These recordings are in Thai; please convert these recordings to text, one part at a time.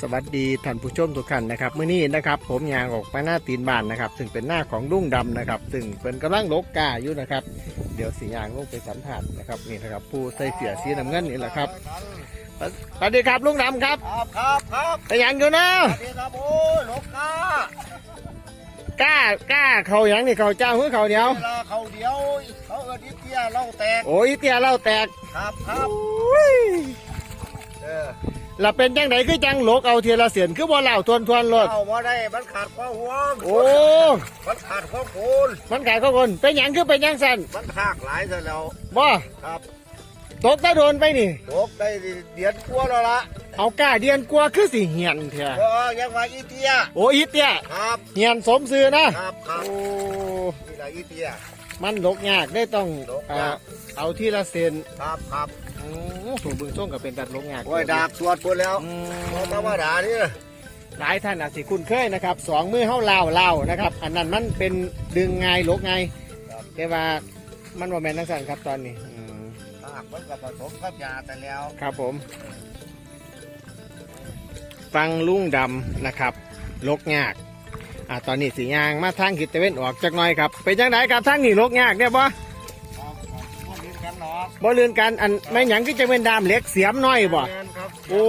สวัสดีท่านผู้ชมทุกท่านนะครับมื้อนี้นะครับผมยางออกมาหน้าตีนบ้านนะครับ ซึ่งเป็นหน้าของลุงดำนะครับซึ่งเป็นกำลังลกกาอยู่นะครับ เดี๋ยวสียางลงไปสัมผัสนะครับนี่นะครับผู้ใส่เสื้อสีน้ำเงินนี่แหละครับสวัสดีครับลุงดำครับครับครับครับแต่ยังอยู่นะสวัสดีครับโอ้ยนกกากล้ากล้าเขาหยังนี่เขาเจ้าหรือเขาเดียวเวลาเขาเดียวเขาเอินนิเตียเล่าแตกโอ้ยเตี้ยเล่าแตกครับครับอุ้ยเออ แล้วเป็นจังไหนคือจังลกเอาเทียละเสียนคือบ่เล่าทวนทวนๆรถเอามาได้มันขาดความห่วงโอ้ มันขาดความโกนมันขายข้าวคนเป็นหยังคือเป็นหยังสั่นมันขากหลายซะแล้วบ่ครับตกตะโดนไปนี่นกได้เดียนกลัวแล้วล่ะเอากล้าเดียนกลัวคือสิเหียนเถอะก็ยังว่าอีเตียโอ้อีเตี้ยครับ เหียนสมซื้อนะครับครับโอ้นี่แหละอีเตียมันลกยากได้ต้องลกยากเอ่อ เอาที่ละเซนครับครับโอ้ถูกบึงส่งกับเป็นตัดลกยากโอ้ยดาบสวดหมดแล้วอืบ่ธรรมมดานี่หลายท่านอาจสิคุ้นเคยนะครับสองมือเฮาเล่าเล่านะครับ อันนั้นมันเป็นดึงไงายลกไงายแต่ว่ามันว่าแม่นนักสั่นครับตอนนี้อืมหากมันก็ผสมกับยาแต่แล้วครับผม ฟังลุงดำนะครับ ลกยากอ่าตอนนี้สียางมาทางหิตเว้นออกจากหน่อยครับ เป็นจังไดครับทางนี้ลกยากเนี่ยบ่ครับบ่ลิ้นกันหรอก บ่เลือนกันอันไม่หยังก็จะเป็นดามเหล็กเสียมน้อยบ่แม่นครับโอ้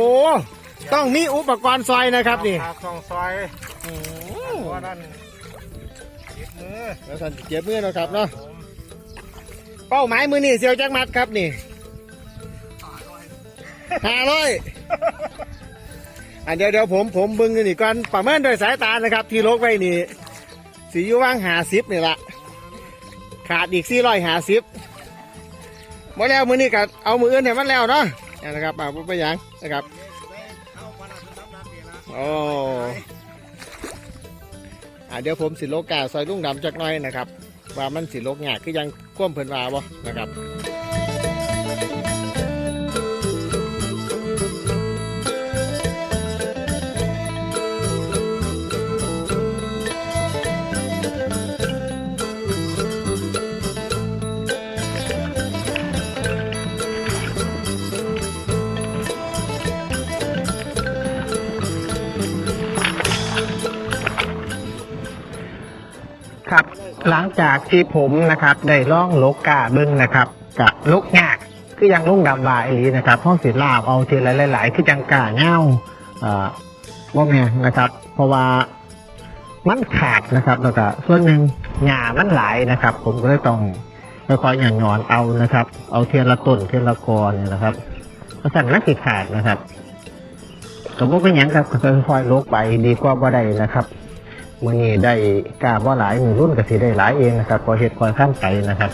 ต้องมีอุปกรณ์ซอยนะครับนี่ครับสองซอยตัวนั้นติดมือแล้วท่านเจ็บมือเนาะครับเนาะเป้าหมายมือนี่เสียวจักมัดครับนี่ห้าร้อยอันเดี๋ยวเดี๋ยวผมผมเบึงอยู่นี่ก่อนประเมินโดวยสายตานะครับ ที่ลกไว้นี่สีอยู่ว่างหาสิบนี่ละขาดอีกสี่ร้อยหาสิบ มาแล้วมือนี่ก็เอามืออื่นให้มันแล้วเนาะนี่นะครับอ่าบ่ไปหยังนะครับเข้ามาแล้วคือน้ำหนักนี่นะโอ้อ่าเดี๋ยวผมสิโลกาซอยลุงดำจักหน่อยนะครับ ว่ามันสิโลกยากคือยังก้มเพิ่นว่าบ่นะครับ หลังจากที่ผมนะครับได้ล่องลกกาเบิ้งนะครับกะลกยากคือยังลุ่งดำบาอีหลีนะครับห้องสิลาบเอาทีละหลาย ๆ คือจังกาเง่าว่าแม่นะครับ เพราะว่ามันขาดนะครับ แล้วก็ส่วนหนึ่งหญ้ามันหลายนะครับ ผมก็เลยต้องค่อยๆหย่อนหย่อนเอานะครับ เอาเทียละต้นเทียละกอเนี่ยนะครับเพราะสั่นนักสิขาดนะครับสมมติเป็หยังครับค่อยๆลกไปดีกว่าบ่ได้นะครับ มื่อนี้ได้กล้าบ่หลายมือรุ่นก็สิได้หลายเองนะครับพอเห็ดคอยข้ามไปนะครับ